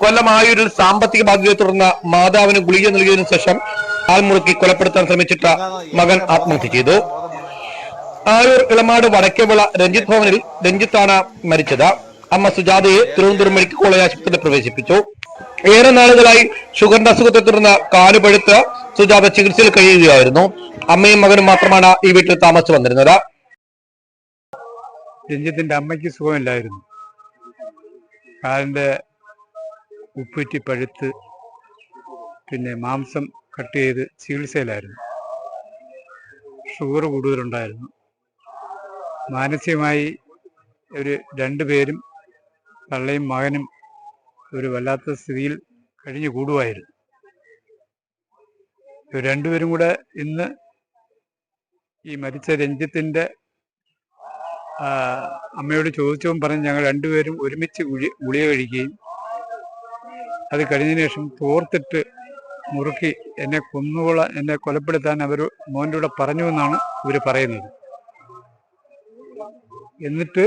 കൊല്ലം ഒരു സാമ്പത്തിക ബാധ്യതയെ തുടർന്ന് മാതാവിന് ഗുളിക നൽകിയതിനു ശേഷം ആൽമുറുക്കി കൊലപ്പെടുത്താൻ ശ്രമിച്ചിട്ട മകൻ ആത്മഹത്യ ചെയ്തു. ആയൂർ ഇളമാട് വടക്കേവിള രഞ്ജിത്ത് ഭവനിൽ രഞ്ജിത്താണ് മരിച്ചത്. അമ്മ സുജാതയെ തിരുവനന്തപുരം മെഡിക്കൽ കോളേജ് ആശുപത്രിയിൽ പ്രവേശിപ്പിച്ചു. ഏറെ നാളുകളായി ഷുഗറിന്റെ അസുഖത്തെ തുടർന്ന് കാലുപഴുത്ത് സുജാത ചികിത്സയിൽ കഴിയുകയായിരുന്നു. അമ്മയും മകനും മാത്രമാണ് ഈ വീട്ടിൽ താമസിച്ചു വന്നിരുന്നത്. രഞ്ജിത്തിന്റെ അമ്മയ്ക്ക് സുഖമില്ലായിരുന്നു. കാലിന്റെ ഉപ്പുറ്റി പഴുത്ത് പിന്നെ മാംസം കട്ട് ചെയ്ത് ചികിത്സയിലായിരുന്നു. ഷുഗർ കൂടുതലുണ്ടായിരുന്നു. മാനസികമായി ഒരു രണ്ടുപേരും തള്ളയും മകനും ഒരു വല്ലാത്ത സ്ഥിതിയിൽ കഴിഞ്ഞു കൂടുമായിരുന്നു രണ്ടുപേരും കൂടെ ഇന്ന് ഈ മരിച്ച രഞ്ജിത്തിന്റെ അമ്മയോട് ചോദിച്ചവും പറഞ്ഞ് ഞങ്ങൾ രണ്ടുപേരും ഒരുമിച്ച് ഗുളി ഗുളിക കഴിക്കുകയും അത് കഴിഞ്ഞതിന് ശേഷം തോർത്തിട്ട് മുറുക്കി എന്നെ കൊന്നുകൊള്ള എന്നെ കൊലപ്പെടുത്താൻ അവർ മോന്റെ കൂടെ പറഞ്ഞു എന്നാണ് ഇവർ പറയുന്നത്. എന്നിട്ട്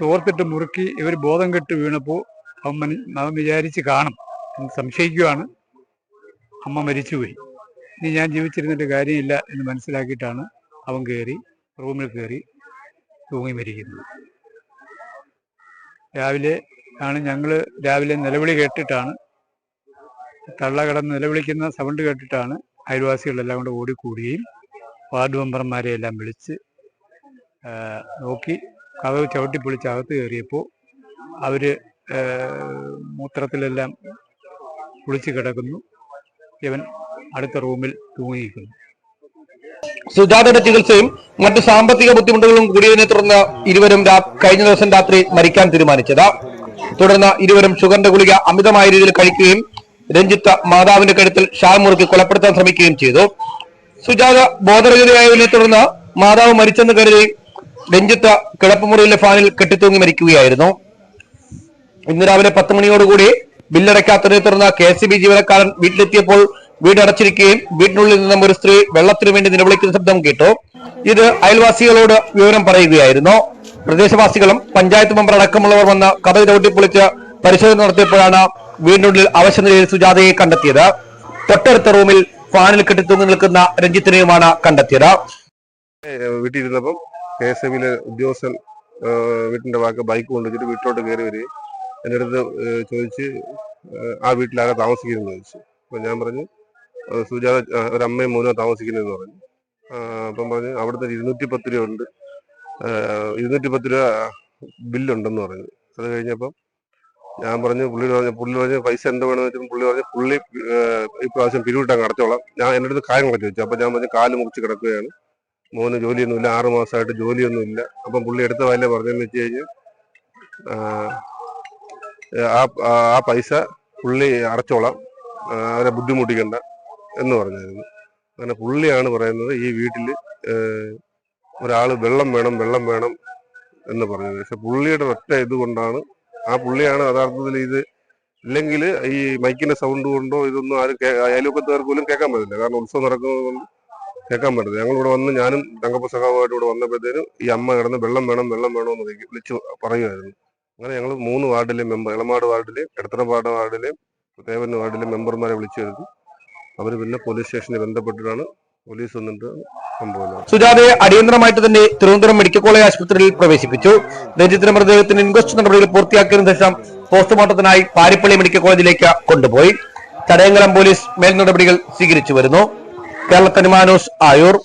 തോർത്തിട്ട് മുറുക്കി ഇവർ ബോധം കെട്ട് വീണപ്പോൾ അവൻ അവൻ വിചാരിച്ച് കാണും എന്ന് സംശയിക്കുകയാണ് അമ്മ മരിച്ചുപോയി. ഇനി ഞാൻ ജീവിച്ചിരുന്നിട്ട് കാര്യമില്ല എന്ന് മനസ്സിലാക്കിയിട്ടാണ് അവൻ കയറി റൂമിൽ കയറി തൂങ്ങി മരിക്കുന്നത്. രാവിലെ ആണ് ഞങ്ങൾ രാവിലെ നിലവിളി കേട്ടിട്ടാണ്. തള്ള കിടന്ന് നിലവിളിക്കുന്ന സൗണ്ട് കേട്ടിട്ടാണ് അയൽവാസികളെല്ലാം കൂടെ ഓടിക്കൂടുകയും വാർഡ് മെമ്പർമാരെ എല്ലാം വിളിച്ച് നോക്കി കഥവ് ചവിട്ടി പൊളിച്ച് അകത്ത് കയറിയപ്പോൾ അവർ മൂത്രത്തിലെല്ലാം കുളിച്ച് കിടക്കുന്നു. ഇവൻ അടുത്ത റൂമിൽ തൂങ്ങിയിരിക്കുന്നു. സുജാതയുടെ ചികിത്സയും മറ്റു സാമ്പത്തിക ബുദ്ധിമുട്ടുകളും കൂടിയതിനെ തുടർന്ന് ഇരുവരും കഴിഞ്ഞ ദിവസം രാത്രി മരിക്കാൻ തീരുമാനിച്ചത്. തുടർന്ന് ഇരുവരും ഷുഗറിന്റെ ഗുളിക അമിതമായ രീതിയിൽ കഴിക്കുകയും രഞ്ജിത്ത് മാതാവിന്റെ കഴുത്തിൽ ഷാൾ മുറുക്കി കൊലപ്പെടുത്താൻ ശ്രമിക്കുകയും ചെയ്തു. സുജാത ബോധരഹിതയായതിനെ തുടർന്ന് മാതാവ് മരിച്ചെന്ന് കരുതി രഞ്ജിത്ത് കിടപ്പുമുറിയിലെ ഫാനിൽ കെട്ടിത്തൂങ്ങി മരിക്കുകയായിരുന്നു. ഇന്ന് രാവിലെ പത്ത് മണിയോടുകൂടി ബില്ലടയ്ക്കാത്തതിനെ തുടർന്ന് കെ സി ബി ജീവനക്കാരൻ വീട്ടിലെത്തിയപ്പോൾ വീട് അടച്ചിരിക്കുകയും വീട്ടിനുള്ളിൽ നിന്നും ഒരു സ്ത്രീ വെള്ളത്തിനു വേണ്ടി നിലവിളിക്കുന്ന ശബ്ദം കേട്ടു. ഇത് അയൽവാസികളോട് വിവരം പറയുകയായിരുന്നു. പ്രദേശവാസികളും പഞ്ചായത്ത് മെമ്പർ അടക്കമുള്ളവർ വന്ന് കഥ ചവിട്ടിപ്പൊളിച്ച് പരിശോധന നടത്തിയപ്പോഴാണ് വീടിനുള്ളിൽ അവശനിലയിൽ സുജാതയെ കണ്ടെത്തിയത്. തൊട്ടടുത്ത റൂമിൽ ഫാനിൽ കെട്ടിത്തൂങ്ങി നിൽക്കുന്ന രഞ്ജിത്തിനെയുമാണ് കണ്ടെത്തിയത്. വീട്ടിലിരുന്നപ്പം കെ എസ് എമ്മിലെ ഉദ്യോഗസ്ഥൻ വീട്ടിന്റെ വാക്ക് ബൈക്ക് കൊണ്ടുവച്ചിട്ട് വീട്ടിലോട്ട് കയറി വരികയും എന്റെ അടുത്ത് ചോദിച്ച് ആ വീട്ടിലാകെ താമസിക്കുന്നു ചോദിച്ചു. അപ്പം ഞാൻ പറഞ്ഞു സുജാത ഒരമ്മയും മോനോ താമസിക്കുന്നതെന്ന് പറഞ്ഞു. അപ്പം പറഞ്ഞു അവിടുത്തെ ഇരുന്നൂറ്റി പത്ത് രൂപ ഉണ്ട്. ഇരുന്നൂറ്റി പത്ത് രൂപ ബില്ലുണ്ടെന്ന് പറഞ്ഞു അത് കഴിഞ്ഞപ്പം ഞാൻ പറഞ്ഞു പുള്ളി പറഞ്ഞു പുള്ളി പറഞ്ഞു പൈസ എന്ത് വേണമെന്ന് വെച്ചാൽ പുള്ളി പറഞ്ഞു പുള്ളി ഇപ്രാവശ്യം പിരിവിട്ടങ്ങ് അടച്ചോളാം. ഞാൻ എന്റെ അടുത്ത് കാര്യങ്ങളൊക്കെ ചോദിച്ചു. അപ്പം ഞാൻ പറഞ്ഞു കാൽ മുറിച്ച് കിടക്കുകയാണ്. മോന് ജോലിയൊന്നുമില്ല ആറ് മാസമായിട്ട് ജോലിയൊന്നുമില്ല. അപ്പം പുള്ളി എടുത്ത വല്ല പറഞ്ഞതെന്ന് വെച്ച് കഴിഞ്ഞാൽ ആ പൈസ പുള്ളി അടച്ചോളാം. അവരെ ബുദ്ധിമുട്ടിക്കണ്ട എന്ന് പറഞ്ഞായിരുന്നു. അങ്ങനെ പുള്ളിയാണ് പറയുന്നത് ഈ വീട്ടിൽ ഒരാൾ വെള്ളം വേണം വെള്ളം വേണം എന്ന് പറഞ്ഞത്. പക്ഷെ പുള്ളിയുടെ ഒറ്റ ഇതുകൊണ്ടാണ് ആ പുള്ളിയാണ് യഥാർത്ഥത്തിൽ ഇത് ഇല്ലെങ്കിൽ ഈ മൈക്കിന്റെ സൗണ്ട് കൊണ്ടോ ഇതൊന്നും ആരും കേ- അയൽവക്കത്തുകാർക്ക് പോലും കേൾക്കാൻ പറ്റില്ല കാരണം ഉത്സവം നടക്കുന്നത് കൊണ്ട് കേൾക്കാൻ പറ്റില്ല ഞങ്ങൾ ഇവിടെ വന്ന് ഞാനും തങ്കപ്പ സഖാവുമായിട്ട് ഇവിടെ വന്നപ്പോഴത്തേനും ഈ അമ്മ കിടന്ന് വെള്ളം വേണം വെള്ളം വേണമെന്ന് വിളിച്ച് പറയുമായിരുന്നു. അങ്ങനെ ഞങ്ങൾ മൂന്ന് വാർഡിലെ മെമ്പർ ഇളമാട് വാർഡിലെയും എടത്തനപ്പാട് വാർഡിലെയും ദേവൻ വാർഡിലെ മെമ്പർമാരെ വിളിച്ചു വരുന്നു അവർ പിന്നെ പോലീസ് സ്റ്റേഷനിൽ ബന്ധപ്പെട്ടിട്ടാണ് പോലീസ് സുജാതയെ അടിയന്തരമായിട്ട് തന്നെ തിരുവനന്തപുരം മെഡിക്കൽ കോളേജ് ആശുപത്രിയിൽ പ്രവേശിപ്പിച്ചു. രഞ്ജിത്തിന്റെ മൃതദേഹത്തിന് ഇൻക്വസ്റ്റ് നടപടികൾ പൂർത്തിയാക്കിയതിനു ശേഷം പോസ്റ്റ്മോർട്ടത്തിനായി പാരിപ്പള്ളി മെഡിക്കൽ കോളേജിലേക്ക് കൊണ്ടുപോയി. ചടയങ്കലം പോലീസ് മേൽ നടപടികൾ സ്വീകരിച്ചു വരുന്നു. കേരള തനിമാനൂസ് ആയൂർ.